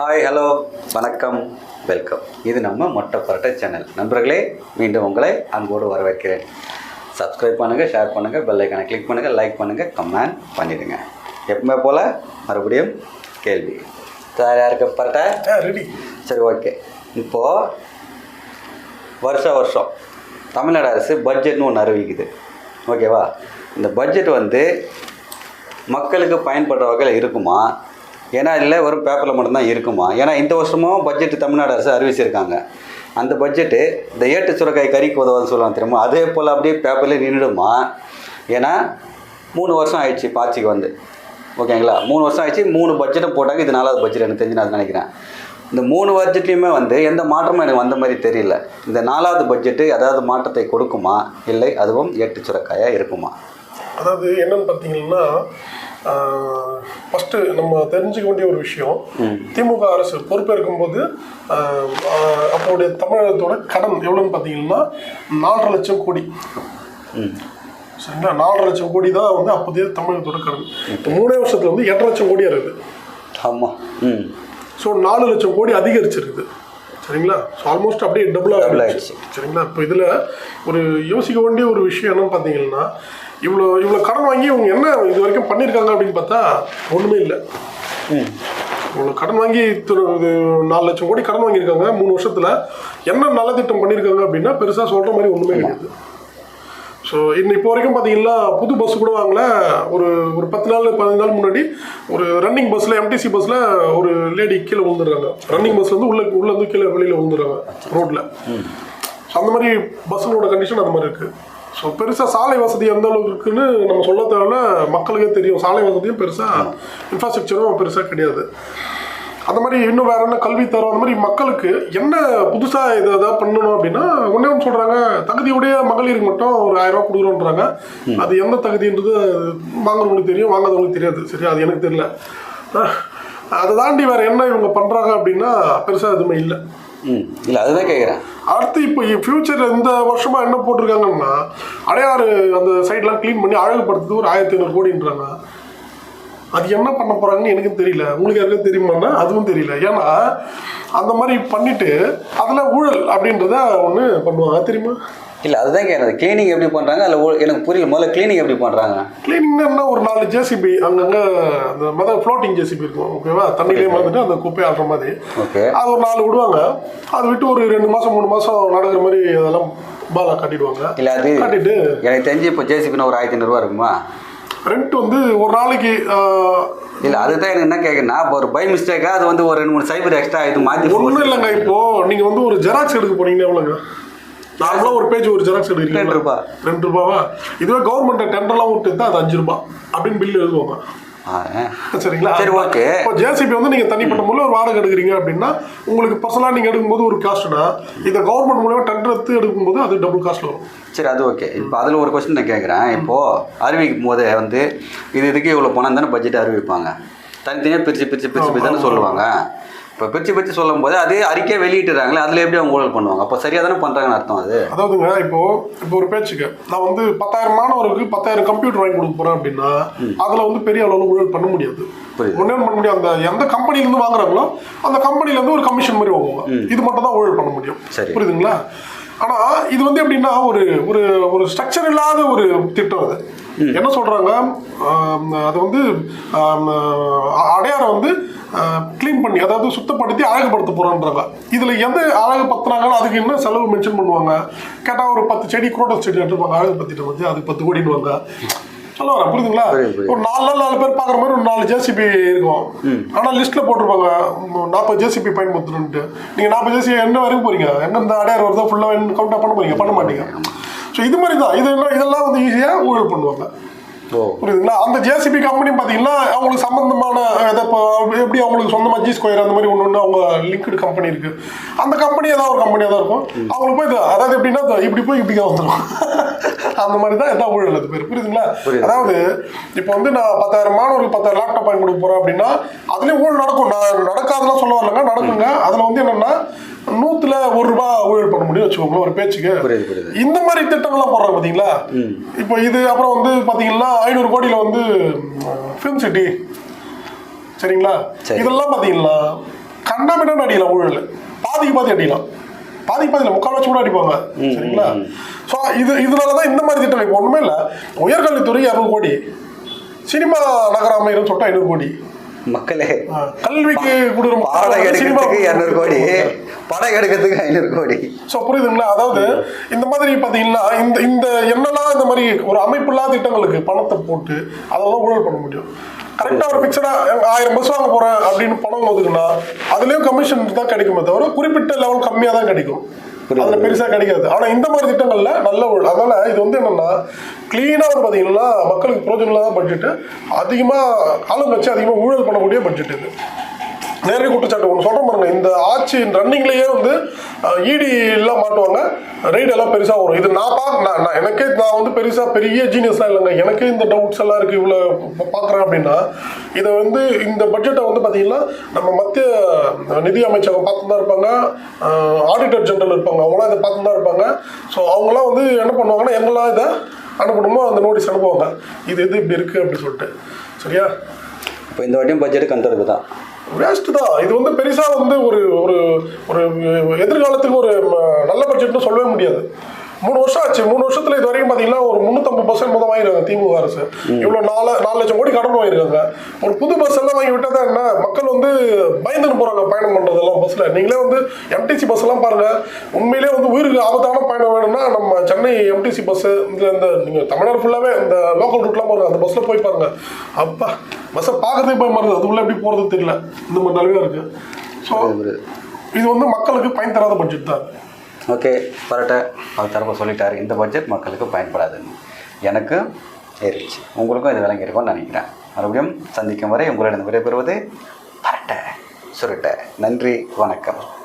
Hi hello வணக்கம். Welcome இது நம்ம மொட்டை பரட்டை சேனல் நண்பர்களே மீண்டும் உங்களை அன்போடு வரவேற்கிறேன். சப்ஸ்கிரைப் பண்ணுங்கள் ஷேர் பண்ணுங்கள் பெல் ஐக்கானை கிளிக் பண்ணுங்கள் லைக் பண்ணுங்கள் கமெண்ட் பண்ணிடுங்க. எப்பவுமே போல் மறுபடியும் கேள்வி. தயாராக இருக்க பரட்டை? ரெடி சரி ஓகே இப்போது வருஷ வருஷம் தமிழ்நாடு அரசு பட்ஜெட்னு ஒன்று அறிவிக்குது. ஓகேவா இந்த பட்ஜெட் வந்து மக்களுக்கு பயன்படுற வகையில் இருக்குமா? ஏன்னா இல்லை வெறும் பேப்பரில் மட்டும்தான் இருக்குமா? ஏன்னா இந்த வருஷமும் பட்ஜெட் தமிழ்நாடு அரசு அறிவிச்சிருக்காங்க. அந்த பட்ஜெட்டு இந்த ஏட்டு சுரக்காய் கறிக்கு உதவுன்னு சொல்லுவாங்க தெரியுமா? அதே போல் அப்படியே பேப்பர்லேயே நின்றுடுமா ஏன்னா மூணு வருஷம் ஆயிடுச்சு இப்போ வந்து. ஓகேங்களா? மூணு வருஷம் ஆயிடுச்சு மூணு பட்ஜெட்டும் போட்டாங்க இது நாலாவது பட்ஜெட் எனக்கு தெரிஞ்சு நான் நினைக்கிறேன். இந்த மூணு பட்ஜெட்லேயுமே வந்து எந்த மாற்றமும் எனக்கு வந்த மாதிரி தெரியல. இந்த நாலாவது பட்ஜெட்டு ஏதாவது மாற்றத்தை கொடுக்குமா? இல்லை அதுவும் ஏட்டு சுரக்காயாக இருக்குமா? அதாவது என்னன்னு பார்த்தீங்கன்னா ஃபஸ்ட்டு நம்ம தெரிஞ்சுக்க வேண்டிய ஒரு விஷயம் திமுக அரசு பொறுப்பேற்கும் போது அப்போடைய தமிழகத்தோட கடன் எவ்வளோன்னு பார்த்தீங்கன்னா நாலரை லட்சம் கோடி. சரிங்களா? நாலரை லட்சம் கோடி தான் வந்து அப்போதைய தமிழகத்தோட கடன். இப்போ மூணே வருஷத்துல வந்து எட்டரை லட்சம் கோடியாக இருக்குது ஆமாம் ஸோ நாலு லட்சம் கோடி அதிகரிச்சிருக்குது. சரிங்களா? ஸோ ஆல்மோஸ்ட் அப்படியே டபுள். ஆகிடுச்சு சரிங்களா? இப்போ இதில் ஒரு யோசிக்க வேண்டிய ஒரு விஷயம் என்னன்னு பார்த்தீங்கன்னா இவ்வளோ இவ்வளோ கடன் வாங்கி இவங்க என்ன இது வரைக்கும் பண்ணியிருக்காங்க அப்படின்னு பார்த்தா ஒன்றுமே இல்லை. ம். இவ்வளோ கடன் வாங்கி நாலு லட்சம் கோடி கடன் வாங்கியிருக்காங்க மூணு வருஷத்தில். என்ன நலத்திட்டம் பண்ணியிருக்காங்க அப்படின்னா பெருசாக சொல்கிற மாதிரி ஒன்றுமே கிடையாது. ஸோ இன்னும் இப்போ வரைக்கும் பார்த்தீங்கன்னா புது பஸ் கூட வாங்கல. ஒரு ஒரு பத்து நாள் பதினஞ்சு நாள் முன்னாடி ஒரு ரன்னிங் பஸ்ஸில் எம்டிசி பஸ்ஸில் ஒரு லேடி கீழே விழுந்துடுறாங்க. ரன்னிங் பஸ்ல இருந்து உள்ள உள்ள இருந்து கீழே வெளியில் விழுந்துடுறாங்க ரோட்டில் ஸோ அந்த மாதிரி பஸ்ஸுங்களோட கண்டிஷன் அந்த மாதிரி இருக்குது ஸோ பெருசாக சாலை வசதி எந்த அளவுக்கு இருக்குன்னு நம்ம சொல்ல தேவையில்ல. மக்களுக்கே தெரியும். சாலை வசதியும் பெருசாக இன்ஃப்ராஸ்ட்ரக்சரும் பெருசாக கிடையாது. அந்த மாதிரி இன்னும் வேற என்ன கல்வி தரம் அந்த மாதிரி மக்களுக்கு என்ன புதுசாக இதை எதாவது பண்ணணும் அப்படின்னா ஒன்றே ஒன்று சொல்கிறாங்க தகுதியுடைய மகளிருக்கு மட்டும் ஒரு ஆயிரம் ரூபா கொடுக்குறோன்றாங்க. அது எந்த தகுதின்றது வாங்குறவங்களுக்கு தெரியும் வாங்காதவங்களுக்கு தெரியாது. சரி அது எனக்கு தெரியல. அதை தாண்டி வேற என்ன இவங்க பண்ணுறாங்க அப்படின்னா பெருசாக எதுவுமே இல்லை. ம் இல்லை அதுதான் கேட்குறேன் அடுத்து இப்போ ஃப்யூச்சரில் இந்த வருஷமாக என்ன போட்டிருக்காங்கன்னா அடையாறு அந்த சைட்லாம் க்ளீன் பண்ணி அழகுபடுத்துறது ஒரு ஆயிரத்தி ஐநூறு கோடின்றாங்க. அது என்ன பண்ண போகிறாங்கன்னு எனக்கும் தெரியல. உங்களுக்கு யாருக்கும் தெரியுமான்னா அதுவும் தெரியல. ஏன்னா அந்த மாதிரி பண்ணிவிட்டு அதில் ஊழல் அப்படின்றத ஒன்று பண்ணுவாங்க. தெரியுமா? இல்லை அதுதான் கேட்குறது க்ளீனிங் எப்படி பண்ணுறாங்க அதில் எனக்கு புரியல. முதல்ல க்ளீனிங் எப்படி பண்ணுறாங்க கிளீனிங்னா ஒரு நாலு ஜேசிபி அங்கங்கே அந்த மொதல் ஃப்ளோட்டிங் ஜேசிபி இருக்கும் ஓகேவா தண்ணியிலே மறந்துட்டு அந்த குப்பை ஆடுற மாதிரி. ஓகே அது ஒரு நாலு விடுவாங்க. அது விட்டு ஒரு ரெண்டு மாதம் மூணு மாதம் நடக்கிற மாதிரி அதெல்லாம் பாலா கட்டிடுவாங்க. இல்லை அது கட்டிட்டு எனக்கு தெரிஞ்சு இப்போ ஜேசிபின்னு ஒரு ஆயிரத்தி ஐநூறுரூவா இருக்குமா? ரெண்ட் வந்து ஒரு நாளைக்கு இல்லை அதுதான் எனக்கு என்ன கேட்குறேன்னா இப்போ ஒரு பை மிஸ்டேக்காக அது வந்து ஒரு ரெண்டு மூணு சைபர் எக்ஸ்ட்ரா இது மாற்றி ஒண்ணும் இல்லைங்க இப்போ. நீங்க வந்து ஒரு ஜெராக்ஸ் எடுக்க போனீங்கன்னா எவ்வளோங்க? நார்மலாக ஒரு பேஜ் ஒரு ஜெராக்ஸ் எடுக்கிறீங்க ரெண்டு ரூபா. ரெண்டு ரூபாவா? இதுவே கவர்மெண்ட் டெண்டர்லாம் விட்டு தான் அது அஞ்சு ரூபாய் அப்படின்னு பில் எழுதுவாங்க. சரிங்களா? சரி, okay. இப்போ ஜேசிபி வந்து நீங்க தனிப்பட்ட முறையில் ஒரு வாடகை எடுக்கிறீங்க அப்படின்னா உங்களுக்கு பர்சனலாக நீங்க எடுக்கும்போது ஒரு காஸ்ட்னா இதை கவர்மெண்ட் மூலமா டெண்டர் எடுத்து எடுக்கும்போது அது டபுள் காஸ்ட்ல வரும். சரி அது ஓகே. இப்போ அதில் ஒரு கொஸ்டின் நான் கேட்குறேன் இப்போது அறிவிக்கும் போதே வந்து இது இதுக்கு இவ்வளோ பணம் தானே பட்ஜெட் அறிவிப்பாங்க. தனித்தனியாக பிரித்து பிரித்து பிரித்து பிரித்து தானே சொல்லுவாங்க. இப்போ பிரித்து பிரித்து சொல்லும் போது அதே அறிக்கை வெளியிட்டுறாங்களே அதில் எப்படி அவங்க ஊழல் பண்ணுவாங்க? அப்போ சரியாக தானே பண்ணுறாங்கன்னு அர்த்தம் அது? அதாவதுங்க இப்போ இப்போ ஒரு பேச்சுக்கு நான் வந்து பத்தாயிரம் மாணவருக்கு பத்தாயிரம் கம்ப்யூட்டர் வாங்கி கொடுக்க போறேன் அப்படின்னா அதுல வந்து பெரிய அளவில் ஊழல் பண்ண முடியாது. ஒண்ணு பண்ண முடியாது. அந்த எந்த கம்பெனில இருந்து வாங்குறாங்களோ அந்த கம்பெனில இருந்து ஒரு கமிஷன் மாதிரி வாங்குவாங்க. இது மட்டும் தான் ஊழல் பண்ண முடியும். சரி. புரியுதுங்களா? ஆனா இது வந்து எப்படின்னா ஒரு ஒரு ஒரு ஸ்ட்ரக்சர் இல்லாத ஒரு திட்டம் அது. என்ன சொல்றாங்க? ஆம், அது வந்து அடையாரம் வந்து க்ளீன் பண்ணி அதாவது சுத்தப்படுத்தி அழகுபடுத்த போறோன்றாங்க. இதுல எந்த அழகுபடுத்துனாங்களோ அதுக்கு என்ன செலவு மென்ஷன் பண்ணுவாங்க? கேட்டா ஒரு பத்து செடி குரோட்டஸ் செடி நட்டுருப்பாங்க. அழகுபடுத்திட்டு வந்து அதுக்கு பத்து கோடின்னுவாங்க. சொல்ல வரேன் புரியுதுங்களா? புரியுது, புரியுது. ஒரு நாலு நாள் நாலு பேர் பார்க்குற மாதிரி ஒரு நாலு ஜேசிபி இருக்கும். ஆனால் லிஸ்ட்டில் போட்டிருப்பாங்க. நாற்பது ஜேசிபி பயன்படுத்தணுன்ட்டு நீங்கள் நாற்பது ஜேசிபி என்ன வரைக்கும் போறீங்க? எங்க இந்த அடையாறு வருதோ ஃபுல்லாக கவுண்டாக பண்ண போறீங்க? பண்ண மாட்டீங்க. ஸோ இது மாதிரி தான். இது என்ன இதெல்லாம் வந்து ஈஸியாக ஊழல் பண்ணுவாங்க புரியுதுங்களா? அந்த ஜேசிபி கம்பெனி பார்த்தீங்கன்னா அவங்களுக்கு சம்பந்தமான எப்படி அவங்களுக்கு சொந்தமாக ஜி ஸ்கொயர் அந்த மாதிரி ஒன்று ஒன்று அவங்க லிங்க்டு கம்பெனி இருக்கு. அந்த கம்பெனி ஏதாவது ஒரு கம்பெனியாக தான் இருக்கும். அவங்களுக்கு போய் அதாவது எப்படின்னா இப்படி போய் இப்படி தான் வந்துடும் அந்த மாதிரி தான் எல்லாம் ஊழல் அது பேர். புரியுதுங்களா? புரியுது. அதாவது இப்போ வந்து நான் பத்தாயிரம் மாணவருக்கு பத்தாயிரம் லேப்டாப் வாங்கி கொடுக்க போறேன் அப்படின்னா அதுலேயும் ஊழல் நடக்கும். நான் நடக்காதெல்லாம் சொல்ல வரலங்க நடக்குங்க. அதில் வந்து என்னன்னா நூத்துல ஒரு ரூபாய் ஊழல் பண்ண முடியும் வச்சுக்கோங்களேன் ஒரு பேச்சுக்கு. இந்த மாதிரி திட்டங்கள்லாம் போடுறாங்க பார்த்தீங்களா இப்போ இது அப்புறம் வந்து பார்த்தீங்கன்னா ஐநூறு கோடியில் வந்து ஃபிலிம் சிட்டி சரிங்களா? சரி. இதெல்லாம் பார்த்தீங்கன்னா கண திட்டமிட்டு அடிக்கலாம் ஊழல். பாதிக்கு பாதி அடிக்கலாம். பாதிக்கு பாதியில் முக்கால்வாசி கூட அடிப்பாங்க. சரிங்களா? ஸோ இது இதனால தான் இந்த மாதிரி திட்டம் இப்போ ஒன்றுமே இல்லை. உயர்கல்வித்துறை இரநூறு கோடி. சினிமா நகர அமையன்னு சொல்லிட்டு ஐநூறு கோடி. மக்களே கல்விக்கு கொடுக்குற பாடம் எடுக்கிறதுக்கு இரநூறு கோடி படம் எடுக்கிறதுக்கு ஐநூறு கோடி. ஸோ புரியுதுங்களா? அதாவது இந்த மாதிரி பார்த்தீங்கன்னா இந்த இந்த என்னெல்லாம் இந்த மாதிரி ஒரு அமைப்பில்லாத திட்டங்களுக்கு பணத்தை போட்டு அதெல்லாம் ஊழல் பண்ண முடியும். கரெக்டாக ஒரு ஃபிக்ஸடாக ஆயிரம் பஸ் வாங்க போகிறேன் அப்படின்னு பணம் ஒதுக்குன்னா அதுலேயும் கமிஷன் தான் கிடைக்குமே தவிர குறிப்பிட்ட லெவல் கம்மியாக தான் கிடைக்கும். அதில் பெருசாக கிடைக்காது. ஆனால் இந்த மாதிரி திட்டங்கள்ல நல்ல ஊழல் அதனால இது வந்து என்னன்னா க்ளீனாக வந்து பார்த்தீங்கன்னா மக்களுக்கு பிரோஜனம் பட்ஜெட்டு அதிகமாக காலம் வச்சு அதிகமாக ஊழல் பண்ணக்கூடிய பட்ஜெட் இது. நேரடி குற்றச்சாட்டு ஒன்று சொல்கிறேன் பாருங்க இந்த ஆட்சி ரன்னிங்லேயே வந்து இடி எல்லாம் மாட்டுவாங்க. ரைடு எல்லாம் பெருசாக வரும். இது நான் பார்க்க நான் நான் எனக்கே நான் வந்து பெருசாக பெரிய ஜீனியஸ்லாம் இல்லைங்க. எனக்கே இந்த டவுட்ஸ் எல்லாம் இருக்குது இவ்வளோ பார்க்குறேன் அப்படின்னா இதை வந்து இந்த பட்ஜெட்டை வந்து பார்த்தீங்கன்னா நம்ம மத்திய நிதி அமைச்சகம் பார்த்து தான் இருப்பாங்க ஆடிட்டர் ஜெனரல் இருப்பாங்க. அவங்களாம் இதை பார்த்து தான் இருப்பாங்க. ஸோ அவங்களாம் வந்து என்ன பண்ணுவாங்கன்னா எங்கெல்லாம் இதை அனுப்பணுமோ அந்த நோட்டீஸ் அனுப்புவாங்க. இது இது இப்படி இருக்குது அப்படின்னு சொல்லிட்டு. சரியா? இப்போ இந்த வாட்டியும் பட்ஜெட் கந்தருக்கு தான். வேஸ்ட் தான். இது வந்து பெருசா வந்து ஒரு ஒரு ஒரு எதிர்காலத்துக்கு ஒரு நல்ல பட்ஜெட்னு சொல்லவே முடியாது. மூணு வருஷம் ஆச்சு. மூணு வருஷத்துல இது வரைக்கும் பாத்தீங்கன்னா ஒரு முந்நூற்றம்பது பர்சன்ட் மொத்தம் வாங்கிருக்காங்க திமுக அரசு. இவ்வளவு நாலு நாலு லட்சம் கோடி கடன் வாங்கியிருக்காங்க. ஒரு புது பஸ் எல்லாம் வாங்கி விட்டா என்ன மக்கள் வந்து பயந்துன்னு போறாங்க பயணம் பண்றதெல்லாம் பஸ்ல நீங்களே வந்து எம்டிசி பஸ் எல்லாம் பாருங்க. உண்மையிலே வந்து உயிருக்கு ஆபத்தான பயணம் வேணும்னா நம்ம சென்னை எம்டிசி பஸ் இந்த இந்த நீங்க தமிழ்நாடு ஃபுல்லாவே இந்த லோக்கல் ரூட்லாம் பாருங்க. அந்த பஸ்ல போய் பாருங்க. அப்பா பஸ்ஸை பார்க்கறதே போய் மாறுது அது உள்ள எப்படி போறது தெரியல. இந்த மாதிரி நிலவே இருக்கு. ஸோ இது வந்து மக்களுக்கு பயன் தராத பட்ஜெட் தான். ஓகே பரட்டை. அவர் தரப்ப சொல்லிட்டார். இந்த பட்ஜெட் மக்களுக்கு பயன்படாதுன்னு. எனக்கு ஏறிடுச்சு. உங்களுக்கும் இது விளங்கி நினைக்கிறேன். மறுபடியும் சந்திக்கும் வரை உங்களிடம் விடைபெறுவது பரட்ட சுருட்ட. நன்றி வணக்கம்.